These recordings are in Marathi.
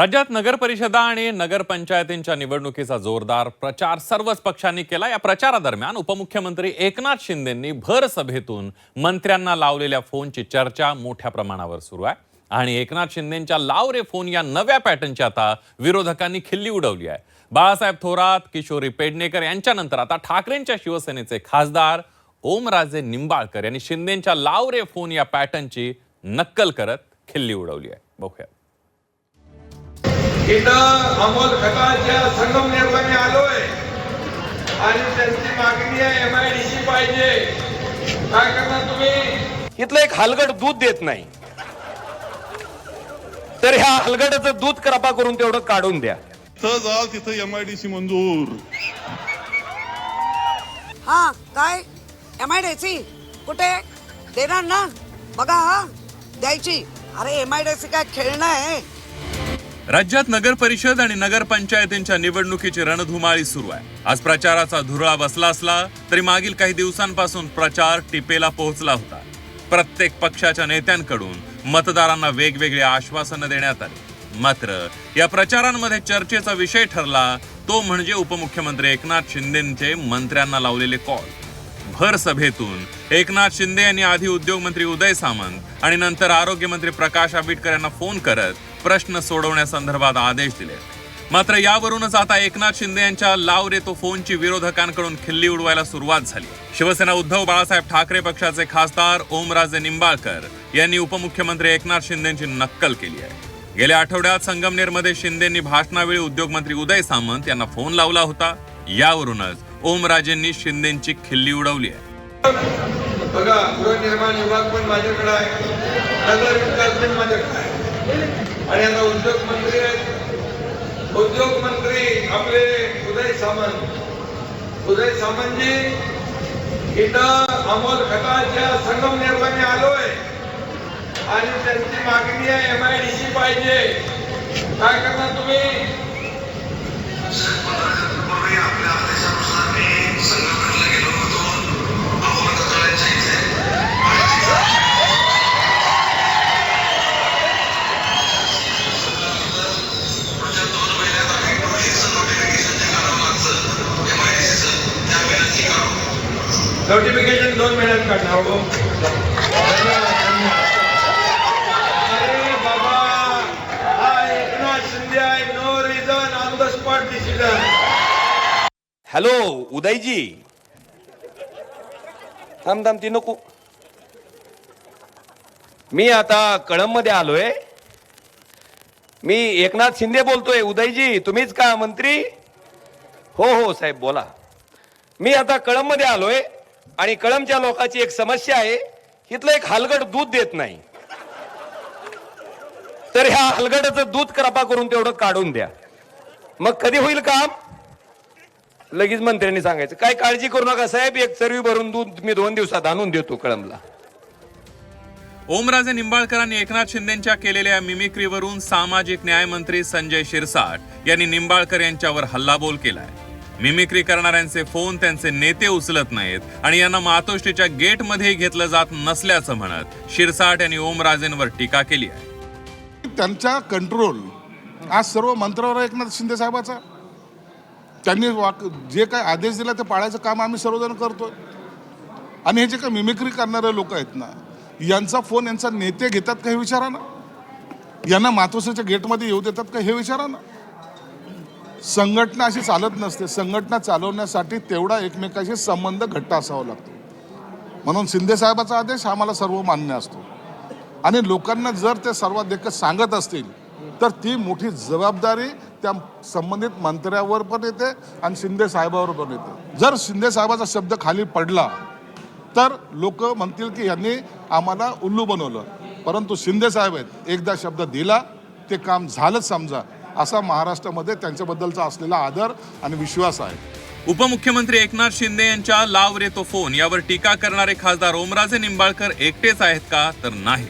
राज्यात नगरपरिषदा आणि नगरपंचायतींच्या निवडणुकीचा जोरदार प्रचार सर्वच पक्षांनी केला. या प्रचारादरम्यान उपमुख्यमंत्री एकनाथ शिंदेंनी भर सभेतून मंत्र्यांना लावलेल्या फोनची चर्चा मोठ्या प्रमाणावर सुरू आहे. आणि एकनाथ शिंदेंच्या लाव रे फोन या नव्या पॅटर्नची आता विरोधकांनी खिल्ली उडवली आहे. बाळासाहेब थोरात किशोरी पेडणेकर यांच्यानंतर आता ठाकरेंच्या शिवसेनेचे खासदार ओमराजे निंबाळकर यांनी शिंदेंच्या लाव रे फोन या पॅटर्नची नक्कल करत खिल्ली उडवली आहे. बघूया इथं अमोल खताच्या संगमनेरला मी आलोय. आणि त्यांची मागणी आहे एम आय डी सी पाहिजे. काय करणार तुम्ही? इथलं एक हलगड दूध देत नाही. तर ह्या हलगडाचं दूध कृपा करून तेवढं काढून द्या. तिथं जाल तिथं एम आय डी सी मंजूर. हा काय? एम आय डी सी कुठे? देणार ना? बघा हा. द्यायची. अरे एम आय डी सी काय खेळणं आहे? राज्यात नगर परिषद आणि नगरपंचायतींच्या निवडणुकीची रणधुमाळी सुरू आहे. आज प्रचाराचा धुरळा बसला असला तरी मागील काही दिवसांपासून प्रचार टिपेला पोहोचला होता. प्रत्येक पक्षाच्या नेत्यांकडून मतदारांना वेगवेगळी आश्वासनं देण्यात आली. मात्र या प्रचारांमध्ये चर्चेचा विषय ठरला तो म्हणजे उपमुख्यमंत्री एकनाथ शिंदेचे मंत्र्यांना लावलेले कॉल. भर सभेतून एकनाथ शिंदे यांनी आधी उद्योगमंत्री उदय सामंत आणि नंतर आरोग्यमंत्री प्रकाश आंबेडकर यांना फोन करत प्रश्न सोडवण्यासंदर्भात आदेश दिले. मात्र यावरूनच आता एकनाथ शिंदे यांच्या लाव रे तो फोनची विरोधकांकडून खिल्ली उडवायला सुरुवात झाली. शिवसेना उद्धव बाळासाहेब ठाकरे पक्षाचे खासदार ओमराजे निंबाळकर यांनी उपमुख्यमंत्री एकनाथ शिंदेची नक्कल केली आहे. गेल्या आठवड्यात संगमनेरमध्ये शिंदेंनी भाषणावेळी उद्योगमंत्री उदय सामंत यांना फोन लावला होता. यावरूनच ओमराजेंनी शिंदेची खिल्ली उडवली आहे. बघा गृहनिर्माण विभाग पण माझ्याकडे आहे. नगर विकास पण माझ्याकडे आहे. आणि आता उद्योग मंत्री आहेत. उद्योग मंत्री आपले उदय सामंत. उदय सामंतजी इथं अमोल खताच्या संगम मी आलोय. आणि त्यांची मागणी आहे एम आय डी सी पाहिजे. काय करणार तुम्ही? नोटिफिकेशन दोन महिन्यात काढणार हो. बाबा हा एकनाथ शिंदे आहे no reason on the spot decision hello Udayji. थांब थांब ती नको. मी आता कळंबमध्ये आलोय. मी एकनाथ शिंदे बोलतोय उदयजी तुम्हीच का मंत्री? हो हो साहेब बोला. मी आता कळंबमध्ये आलोय. आणि कळमच्या लोकांची एक समस्या आहे इथलं एक हलगड दूध देत नाही. तर ह्या हलगडाचं दूध कृपा करून तेवढं काढून द्या. मग कधी होईल काम? लगेच मंत्र्यांनी सांगायचं काय काळजी करू नका साहेब एक चरवी भरून दूध मी दोन दिवसात आणून देतो कळमला. ओमराजे निंबाळकरांनी एकनाथ शिंदेच्या केलेल्या मिमिक्रीवरून सामाजिक न्याय मंत्री संजय शिरसाट यांनी निंबाळकर यांच्यावर हल्लाबोल केलाय. मिमिक्री करणाऱ्यांचे फोन त्यांचे नेते उचलत नाहीत आणि यांना मातोश्रीच्या गेटमध्ये घेतलं जात नसल्याचं म्हणत शिरसाट यांनी ओमराजेंवर टीका केली आहे. त्यांचा कंट्रोल आज सर्व मंत्रावर एकनाथ शिंदे साहेबाचा. त्यांनी वाक जे काय आदेश दिला ते पाळायचं काम आम्ही सर्वजण करतो आणि हे जे काय मिमिक्री करणारे लोक आहेत ना यांचा फोन यांचा नेते घेतात का हे विचारा ना. यांना मातोश्रीच्या गेटमध्ये येऊ देतात का हे विचारा ना. संघटना अशी चालत नसते. संघटना चालवण्यासाठी तेवढा एकमेकाशी संबंध घट्ट असावा लागतो. म्हणून शिंदे साहेबाचा आदेश आम्हाला सर्व मान्य असतो. आणि लोकांना जर ते सर्वाधिक सांगत असतील तर ती मोठी जबाबदारी त्या संबंधित मंत्र्यावर पण येते आणि शिंदे साहेबावर पण येते. जर शिंदे साहेबाचा शब्द खाली पडला तर लोक म्हणतील की यांनी आम्हाला उल्लू बनवलं. परंतु शिंदे साहेब आहेत एकदा शब्द दिला ते काम झालंच समजा. असा महाराष्ट्रामध्ये त्यांच्याबद्दलचा असलेला आदर आणि विश्वास आहे. उपमुख्यमंत्री एकनाथ शिंदे यांच्या लाव रे तो फोन यावर टीका करणारे खासदार ओमराजे निंबाळकर एकटेच आहेत का तर नाही.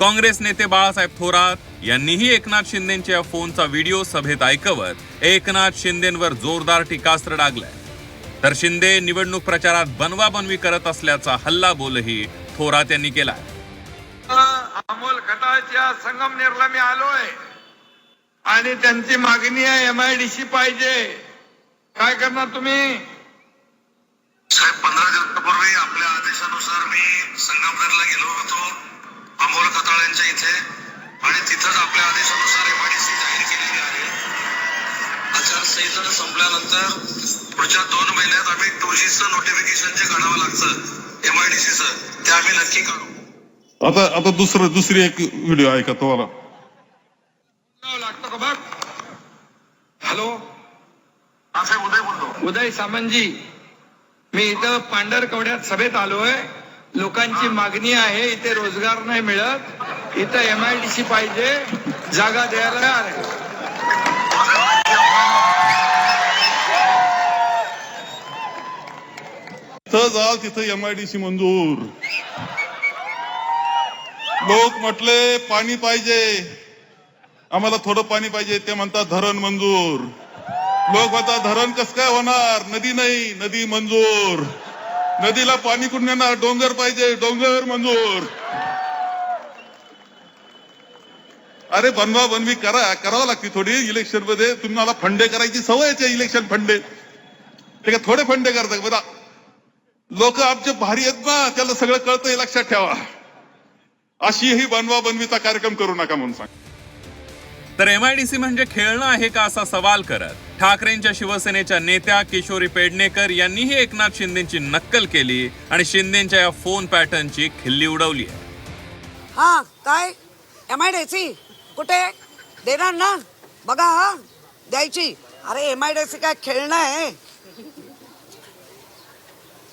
काँग्रेस नेते बाळासाहेब थोरात यांनीही एकनाथ शिंदेच्या फोनचा व्हिडिओ सभेत ऐकवत एकनाथ शिंदेवर जोरदार टीकास्त्र डागलाय. तर शिंदे निवडणूक प्रचारात बनवाबनवी करत असल्याचा हल्ला बोलही थोरात यांनी केलाय. अमोल खताच्या संगमनेरला मी आलोय. आणि त्यांची मागणी आहे एम आय डी सी पाहिजे. काय करणार तुम्ही? साहेब पंधरा दिवसापूर्वी आपल्या आदेशानुसार मी संगमनेरला गेलो होतो अमोल खताळ्यांच्या इथे. आणि तिथंच आपल्या आदेशानुसार एमआयडीसी जाहीर केलेली आहे. आचारसंहिता संपल्यानंतर पुढच्या दोन महिन्यात आम्ही टू जीचं नोटिफिकेशन जे काढावं लागतं एमआयडीसीचं ते आम्ही नक्की काढू. आता आता दुसरं दुसरी एक व्हिडिओ ऐका तुम्हाला लागतो का बघ हॅलो? उदय बोलतो. उदय सामंतजी मी इथं पांढरकवड्यात सभेत आलोय. लोकांची मागणी आहे इथे रोजगार नाही मिळत. इथं एम आय डी सी पाहिजे जागा द्यायला आहे. तिथं जाल तिथं एमआयडीसी मंजूर. लोक म्हटले पाणी पाहिजे. आम्हाला थोडं पाणी पाहिजे ते म्हणतात धरण मंजूर. लोक म्हणतात धरण कस काय होणार? नदी नाही नदी मंजूर. नदीला पाणी कुठून येणार? डोंगर पाहिजे डोंगर मंजूर. अरे बनवा बनवी करा करावं लागते थोडी इलेक्शनमध्ये. तुम्हाला फंडे करायची सवयच आहे इलेक्शन फंडे ते का थोडे फंडे करतात. बघा लोक आमचे भारी आहेत ना त्याला सगळं कळतं हे लक्षात ठेवा. अशी ही बनवा बनवीचा कार्यक्रम करू नका म्हणून सांग तर एमआयडीसी म्हणजे खेळणं आहे का असा सवाल करत? ठाकरेंच्या शिवसेनेच्या नेत्या किशोरी पेडणेकर यांनीही एकनाथ शिंदेची नक्कल केली आणि शिंदेच्या या फोन पॅटर्नची खिल्ली उडवली आहे. हा काय? एम आय डी सी कुठे? देणार ना? बघा हा द्यायची. अरे एम आय डी सी काय खेळणं आहे?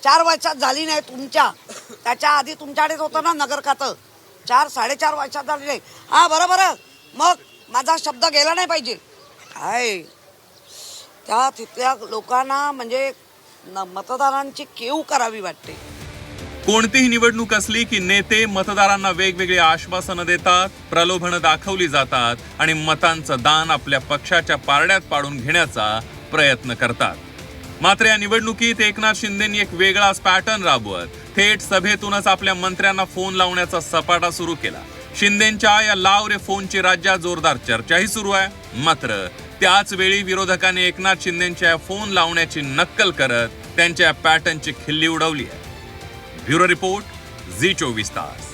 चार वर्षात झाली नाही तुमच्या. त्याच्या आधी तुमच्याकडेच होतं ना नगर खातं चार साडेचार वर्षात झाली नाही. हा बरं बरं मग माझा शब्द गेला नाही पाहिजे. काय? त्या तिथल्या लोकांना म्हणजे मतदारांची केव करावी वाटते. कोणतीही निवडणूक असली की नेते मतदारांना वेगवेगळी आश्वासनं देतात प्रलोभनं दाखवली जातात आणि मतांचं दान आपल्या पक्षाच्या पारड्यात पाडून घेण्याचा प्रयत्न करतात. मात्र या निवडणुकीत एकनाथ शिंदेनी एक वेगळाच पॅटर्न राबवत थेट सभेतूनच आपल्या मंत्र्यांना फोन लावण्याचा सपाटा सुरू केला. शिंदेच्या या लाव रे फोनची राज्यात जोरदार चर्चाही सुरू आहे. मात्र त्याच वेळी विरोधकांनी एकनाथ शिंदेच्या फोन लावण्याची नक्कल करत त्यांच्या पॅटर्नची खिल्ली उडवली आहे. ब्युरो रिपोर्ट झी चोवीस तास.